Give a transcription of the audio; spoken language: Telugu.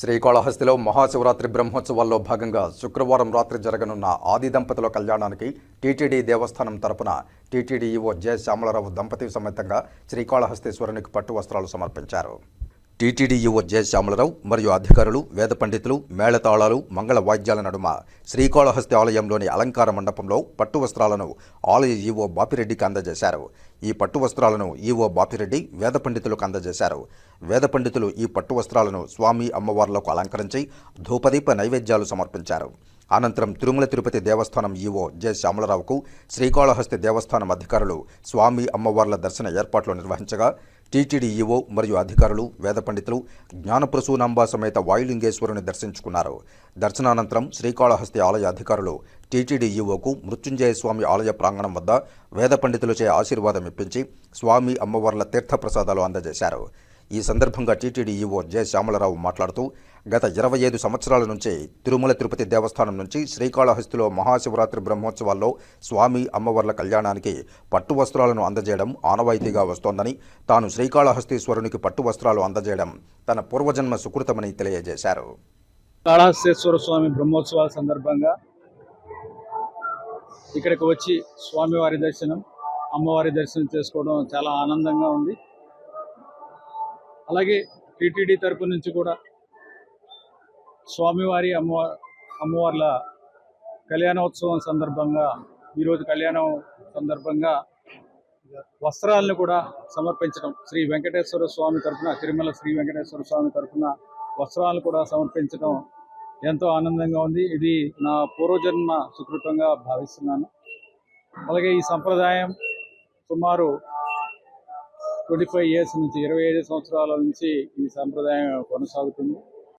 శ్రీకాళహస్తిలో మహాశివరాత్రి బ్రహ్మోత్సవాల్లో భాగంగా శుక్రవారం రాత్రి జరగనున్న ఆది దంపతుల కళ్యాణానికి టీటీడీ దేవస్థానం తరపున టీటీడీ ఈవో జె. శ్యామలరావు దంపతి సమేతంగా శ్రీకాళహస్తీశ్వరునికి పట్టు వస్త్రాలు సమర్పించారు. టీటీడీఈఓ జె శ్యామలరావు మరియు అధికారులు వేద పండితులు మేళతాళాలు మంగళ వాయిద్యాల నడుమ శ్రీకాళహస్తి ఆలయంలోని అలంకార మండపంలో పట్టు వస్త్రాలను ఆలయ ఈవో బాపిరెడ్డికి అందజేశారు. ఈ పట్టు వస్త్రాలను ఈవో బాపిరెడ్డి వేద పండితులకు అందజేశారు. వేద పండితులు ఈ పట్టు వస్త్రాలను స్వామి అమ్మవార్లకు అలంకరించి ధూపదీప నైవేద్యాలు సమర్పించారు. అనంతరం తిరుమల తిరుపతి దేవస్థానం ఈవో జె శ్యామలరావుకు శ్రీకాళహస్తి దేవస్థానం అధికారులు స్వామి అమ్మవార్ల దర్శన ఏర్పాట్లు నిర్వహించగా టీటీడీ ఈవో మరియు అధికారులు వేద పండితులు జ్ఞానప్రసూనాంబ సమేత వాయులింగేశ్వరుని దర్శించుకున్నారు. దర్శనానంతరం శ్రీకాళహస్తి ఆలయ అధికారులు టీటీడీ ఈవోకు మృత్యుంజయ స్వామి ఆలయ ప్రాంగణం వద్ద వేద పండితులచే ఆశీర్వాదం ఇప్పించి స్వామి అమ్మవార్ల తీర్థప్రసాదాలు అందజేశారు. ఈ సందర్భంగా టీటీడీ ఈవో జె శ్యామలరావు మాట్లాడుతూ గత ఇరవై ఐదు సంవత్సరాల నుంచి తిరుమల తిరుపతి దేవస్థానం నుంచి శ్రీకాళహస్తిలో మహాశివరాత్రి బ్రహ్మోత్సవాల్లో స్వామి అమ్మవార్ల కళ్యాణానికి పట్టు వస్త్రాలను అందజేయడం ఆనవాయితీగా వస్తోందని తాను శ్రీకాళహస్తీశ్వరునికి పట్టు వస్త్రాలు అందజేయడం తన పూర్వజన్మ సుకృతమని తెలియజేశారు. కాళహస్తేశ్వర స్వామి బ్రహ్మోత్సవాల సందర్భంగా ఇక్కడికి వచ్చి స్వామివారి దర్శనం అమ్మవారి దర్శనం చేసుకోవడం చాలా ఆనందంగా ఉంది. అలాగే టీటీడీ తరపు నుంచి కూడా స్వామివారి అమ్మవారి అమ్మవార్ల కళ్యాణోత్సవం సందర్భంగా ఈరోజు కళ్యాణం సందర్భంగా వస్త్రాలను కూడా సమర్పించడం. శ్రీ వెంకటేశ్వర స్వామి తరపున తిరుమల శ్రీ వెంకటేశ్వర స్వామి తరఫున వస్త్రాలను కూడా సమర్పించడం ఎంతో ఆనందంగా ఉంది. ఇది నా పూర్వజన్మ సుకృతంగా భావిస్తున్నాను. అలాగే ఈ సంప్రదాయం సుమారు ట్వంటీ ఫైవ్ ఇయర్స్ నుంచి ఇరవై ఐదు సంవత్సరాల నుంచి ఈ సంప్రదాయం కొనసాగుతుంది.